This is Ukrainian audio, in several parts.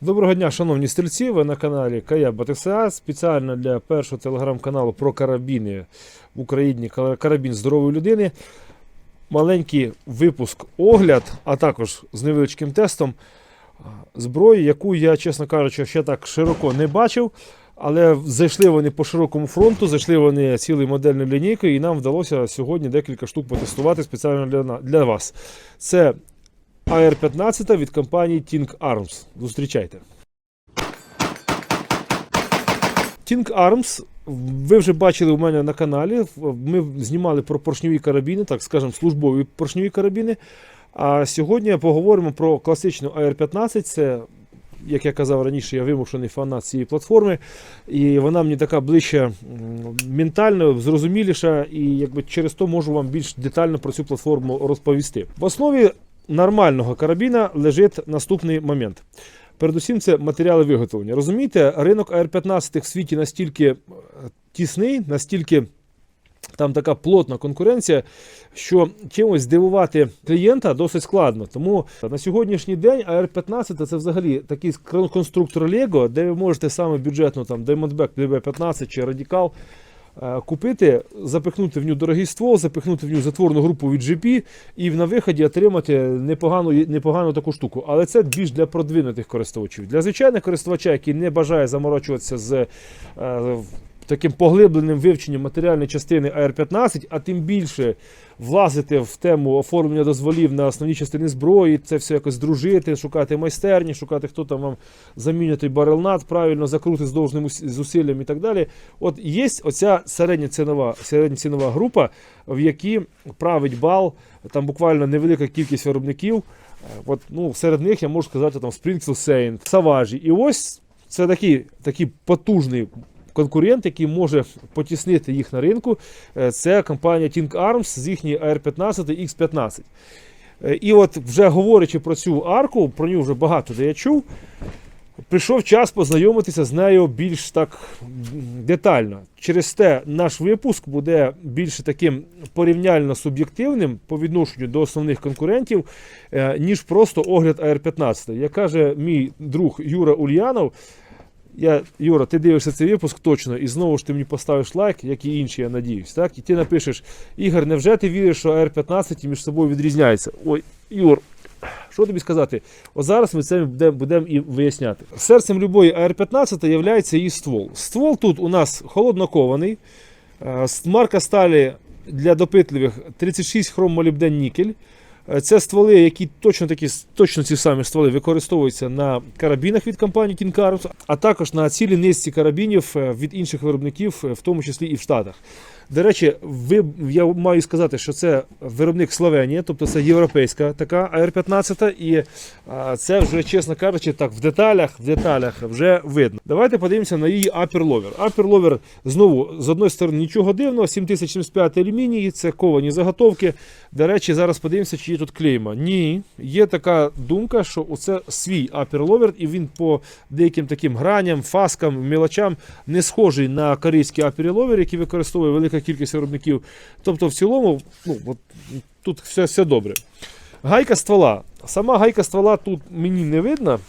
Доброго дня, шановні стрільці. Ви на каналі Кая БТСА. Спеціально для першого телеграм-каналу про карабіни в Україні карабін здорової людини. Маленький випуск огляд, а також з невеличким тестом зброї, яку я, чесно кажучи, ще так широко не бачив. Але зайшли вони по широкому фронту, зайшли вони цілою модельною лінійкою, і нам вдалося сьогодні декілька штук потестувати спеціально для, для вас. Це AR-15 від компанії Think Arms. Зустрічайте. Think Arms. Ви вже бачили у мене на каналі. Ми знімали про поршньові карабіни, так скажемо, службові поршньові карабіни. А сьогодні поговоримо про класичну AR-15. Це, як я казав раніше, я вимушений фанат цієї платформи. І вона мені така ближче ментально, зрозуміліша, і якби через то можу вам більш детально про цю платформу розповісти. В основі нормального карабіна лежить наступний момент. Передусім, це матеріали виготовлення. Розумієте, ринок AR-15 в світі настільки е, тісний, настільки там така плотна конкуренція, що чимось здивувати клієнта досить складно. Тому на сьогоднішній день AR-15 це взагалі такий конструктор Lego, де ви можете саме бюджетно там Diamondback DB15 чи е, купити, запихнути в нього дорогий ствол, запихнути в нього затворну групу від GP і на виході отримати непогану, непогану таку штуку. Але це більш для продвинутих користувачів. Для звичайних користувача, який не бажає заморочуватися з е, таким поглибленим вивченням матеріальної частини AR-15, а тим більше влазити в тему оформлення дозволів на основні частини зброї, це все якось дружити, шукати майстерні, шукати, хто там вам замінює барелнат, правильно закрути з довжним зусиллям і так далі. От є оця середня цінова, середня цінова група, в якій править бал, там буквально невелика кількість виробників. Е, От, ну, серед них я можу сказати там Sprinkle Saint, Savage. І ось це такий, такий потужний конкурент, який може потіснити їх на ринку. Е, Це компанія Think Arms з їхньої AR-15 X15. Е, І от вже говорячи про цю арку, про нього вже багато де я чув. Прийшов час познайомитися з нею більш так детально. Через те наш випуск буде більше таким порівняльно суб'єктивним по відношенню до основних конкурентів, е, ніж просто огляд AR-15. Як каже мій друг Юра Ульянов, я, Юра, ти дивишся цей випуск точно, і знову ж ти мені поставиш лайк, як і інші, я надіюсь. Так? І ти напишеш: Ігор, невже ти віриш, що AR-15 між собою відрізняються? Ой, Юр, що тобі сказати? От зараз ми це будемо будем і виясняти. Серцем любої AR-15 є її ствол. Ствол тут у нас холоднокований. Е, Марка сталі для допитливих 36 хром молібден нікель. Е, Це стволи, які точно такі точно ці самі стволи використовуються на карабінах від компанії King Arms, а також на цілій низці карабінів е, від інших виробників, е, в тому числі і в Штатах. До речі, ви, я маю сказати, що це виробник Словенія, тобто це європейська така AR-15, і а, це вже, чесно кажучи, так в деталях, в деталях вже видно. Давайте подивимося на її. Upper Lover, знову, з одної сторони, нічого дивного, 7075 алюміній, це ковані заготовки. До речі, зараз подивимося, чи є тут клейма. Ні, є така думка, що це свій Lover, і він по деяким таким граням, фаскам, мілочам не схожий на корейський Lover, який використовує велика кількість виробників. Тобто, в цілому, ну, от, тут все, все добре. Гайка ствола. Сама гайка ствола тут мені не видно.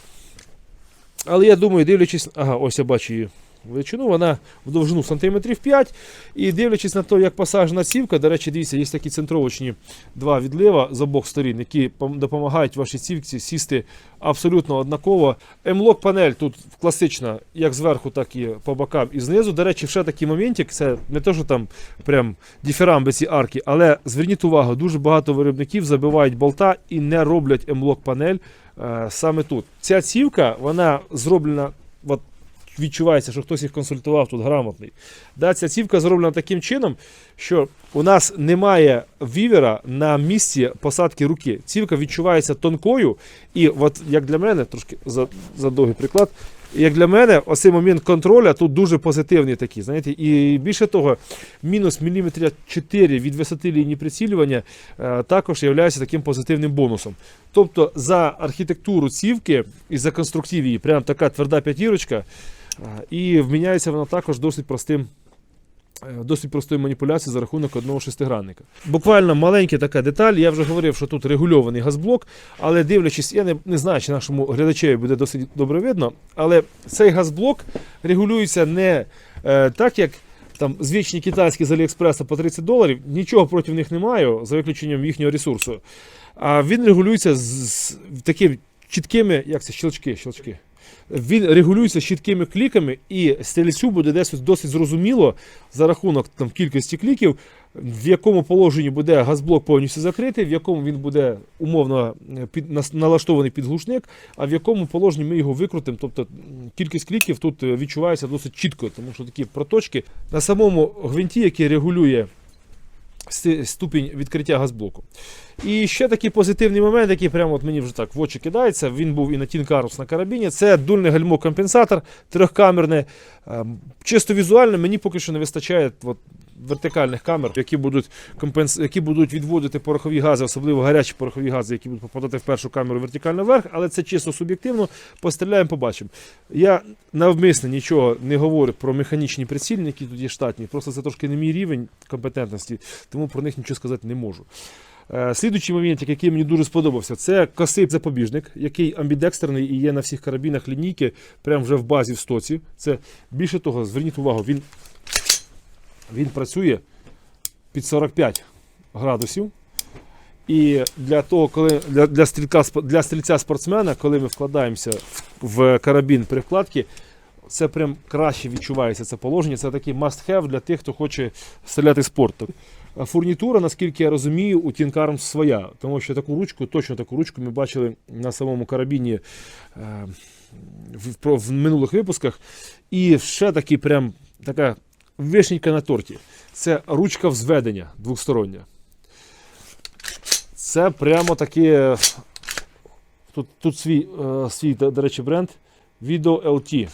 Але я думаю, дивлячись. Ага, ось я бачу її величину, вона в довжину сантиметрів 5. І дивлячись на те, як посажена цівка, до речі, дивіться, є такі центровочні два відлива з обох сторін, які допомагають вашій цівці сісти абсолютно однаково. М-лок панель тут класична, як зверху, так і по бокам і знизу. До речі, ще такий моментик, це не те, що там прям діфірамби ці арки, але зверніть увагу, дуже багато виробників забивають болта і не роблять М-лок панель е, саме тут. Ця цівка, вона зроблена. Відчувається, що хтось їх консультував тут грамотний. Да, ця цівка зроблена таким чином, що у нас немає вівера на місці посадки руки. Цівка відчувається тонкою, і от як для мене, трошки за, за приклад, як для мене, оцей момент контроля тут дуже позитивний такий. Знаєте, і більше того, мінус міліметря 4 від висоти лінії прицілювання е, також є таким позитивним бонусом. Тобто за архітектуру цівки і за конструктив її, прям така тверда п'ятірочка. І вміняється вона також досить простим е, досить простої маніпуляції за рахунок одного шестигранника. Буквально маленька така деталь. Я вже говорив, що тут регульований газблок, але дивлячись, я не, не знаю, чи нашому глядачеві буде досить добре видно, але цей газблок регулюється не е, так, як там звичні китайські з Аліекспреса по 30 доларів, нічого проти них немає, за виключенням їхнього ресурсу. А він регулюється з, з такими чіткими, як це, щелчки, щелчки. Він регулюється чіткими кліками, і стрільцю буде десь досить зрозуміло за рахунок там, кількості кліків, в якому положенні буде газблок повністю закритий, в якому він буде умовно е, під, налаштований під глушник, а в якому положенні ми його викрутимо. Тобто кількість кліків тут е, відчувається досить чітко, тому що такі проточки на самому гвинті, який регулює ступінь відкриття газблоку. І ще такий позитивний момент, який прямо от мені вже так в очі кидається. Він був і на Тінкарус на карабіні. Це дульний гальмо-компенсатор, трьохкамерне. Ем, Чисто візуально мені поки що не вистачає от, вертикальних камер, які будуть, компенс... які будуть відводити порохові гази, особливо гарячі порохові гази, які будуть попадати в першу камеру вертикально вверх, але це чисто суб'єктивно. Постріляємо, побачимо. Я навмисно нічого не говорю про механічні прицільні, які тут є штатні. Просто це трошки не мій рівень компетентності, тому про них нічого сказати не можу. Е, Слідуючий момент, який мені дуже сподобався, це косий запобіжник, який амбідекстерний і є на всіх карабінах лінійки, прямо вже в базі в стоці. Це більше того, зверніть увагу, він, він працює під 45 градусів. І для того, коли для, для, стрілька, для стрільця спортсмена, коли ми вкладаємося в, карабін при вкладці, це прям краще відчувається це положення. Це такий must-have для тих, хто хоче стріляти спортом. Фурнітура, наскільки я розумію, у Тінкарм своя, тому що таку ручку, точно таку ручку ми бачили на самому карабіні е, в минулих випусках. І ще такий прям така вишенька на торті. Це ручка взведення двостороння. Це прямо таке. Тут, тут свій, е, свій, до, речі, бренд Video LT.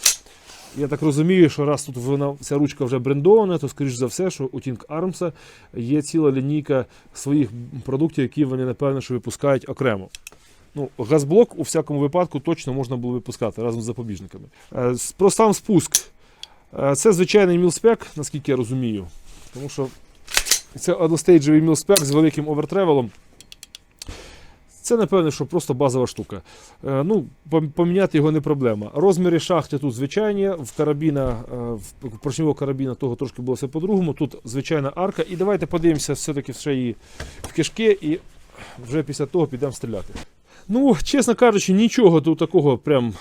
Я так розумію, що раз тут вона, ця ручка вже брендована, то скоріш за все, що у Think Arms є ціла лінійка своїх продуктів, які вони, напевно, що випускають окремо. Ну, газблок у всякому випадку точно можна було випускати разом з запобіжниками. Е, Про сам спуск. Е, Це звичайний мілспек, наскільки я розумію. Тому що це одностейджовий мілспек з великим овертревелом. Це, напевне, що просто базова штука. Е, Ну, поміняти його не проблема. Розміри шахти тут звичайні, в карабіна, е, в поршневого карабіна того трошки було все по-другому. Тут звичайна арка. І давайте подивимося все-таки ще її в кишки і вже після того підемо стріляти. Ну, чесно кажучи, нічого тут такого прям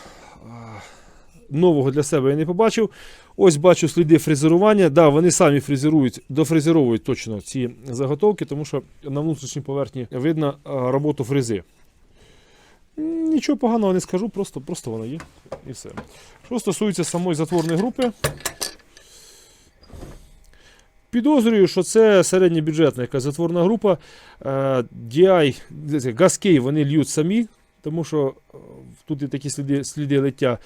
нового для себе я не побачив. Ось бачу сліди фрезерування. Да, вони самі фрезерують, дофрезеровують точно ці заготовки, тому що на внутрішній поверхні видно роботу фрези. Нічого поганого не скажу, просто, просто вона є. І все. Що стосується самої затворної групи, підозрюю, що це середньобюджетна якась затворна група. Е, DI, Газкей вони льють самі, тому що е, тут і такі сліди, сліди лиття.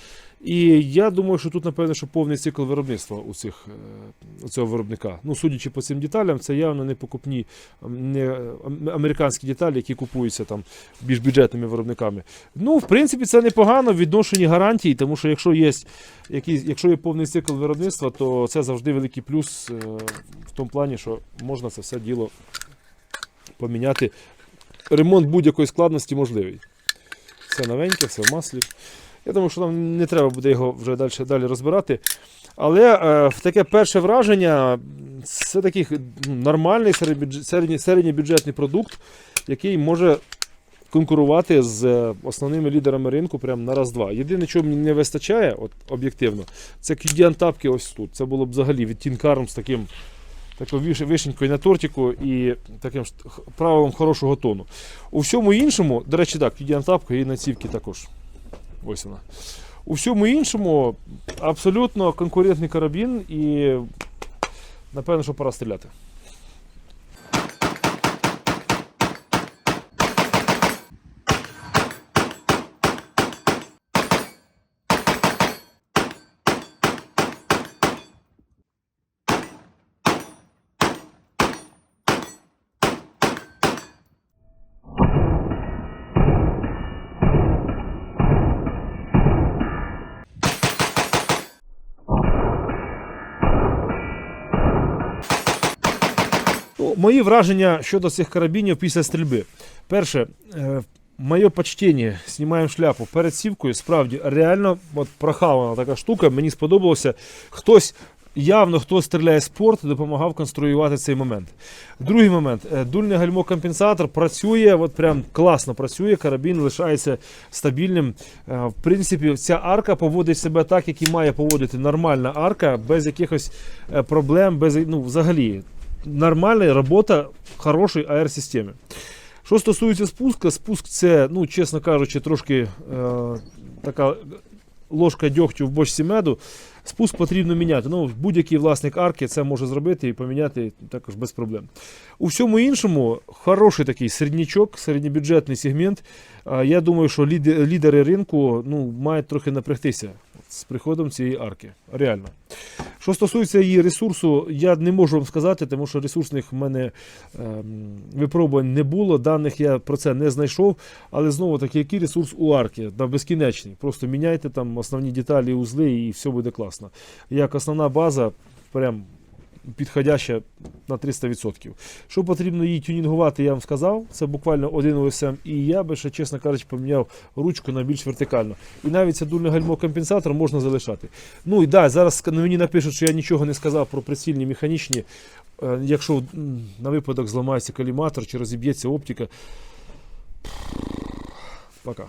І я думаю, що тут, напевно, що повний цикл виробництва у, цих, е, у цього виробника. Ну, судячи по цим деталям, це явно не покупні не американські деталі, які купуються там більш бюджетними виробниками. Ну, в принципі, це непогано в відношенні гарантій, тому що якщо є, якийсь, якщо є повний цикл виробництва, то це завжди великий плюс е, в тому плані, що можна це все діло поміняти. Ремонт будь-якої складності можливий. Все новеньке, все в маслі. Я думаю, що нам не треба буде його вже далі, далі розбирати. Але е, таке перше враження це такий ну, нормальний середній- середньобюджетний продукт, який може конкурувати з е, основними лідерами ринку прямо на раз-два. Єдине, чого мені не вистачає, от, об'єктивно, це QDN тапки ось тут. Це було б взагалі від Тінкарм з таким. Такою виш- вишенькою на тортику і таким правилом хорошого тону. У всьому іншому, до речі, так, на тапку і націвки також. Ось вона. У всьому іншому абсолютно конкурентний карабін і напевно, що пора стріляти. Мої враження щодо цих карабінів після стрільби. Перше, е, моє почтення, знімаємо шляпу перед сівкою. Справді, реально от прохавана така штука. Мені сподобалося. Хтось. Явно хто стріляє спорт, допомагав конструювати цей момент. Другий момент. Е, Дульне гальмо компенсатор працює, от прям класно працює, карабін лишається стабільним. Е, В принципі, ця арка поводить себе так, як і має поводити нормальна арка, без якихось проблем, без ну, взагалі нормальна робота хорошої АР-системи. Що стосується спуска, спуск це, ну, чесно кажучи, трошки е, така ложка дьогтю в бочці меду. Спуск потрібно міняти. Ну, будь-який власник арки це може зробити і поміняти також без проблем. У всьому іншому, хороший такий середнячок, середньобюджетний сегмент. Я думаю, що лідери ринку ну, мають трохи напрягтися з приходом цієї арки. Реально. Що стосується її ресурсу, я не можу вам сказати, тому що ресурсних в мене ем, випробувань не було, даних я про це не знайшов. Але знову таки, який ресурс у арки? Да, безкінечний. Просто міняйте там основні деталі, узли і все буде класно. Як основна база, прям підходяща на 300%. Що потрібно її тюнінгувати, я вам сказав. Це буквально один ОСМ. І я би ще, чесно кажучи, поміняв ручку на більш вертикальну. І навіть це дульне гальмо компенсатор можна залишати. Ну і да, зараз мені напишуть, що я нічого не сказав про прицільні механічні. Е, Якщо на випадок зламається каліматор чи розіб'ється оптика. Пока.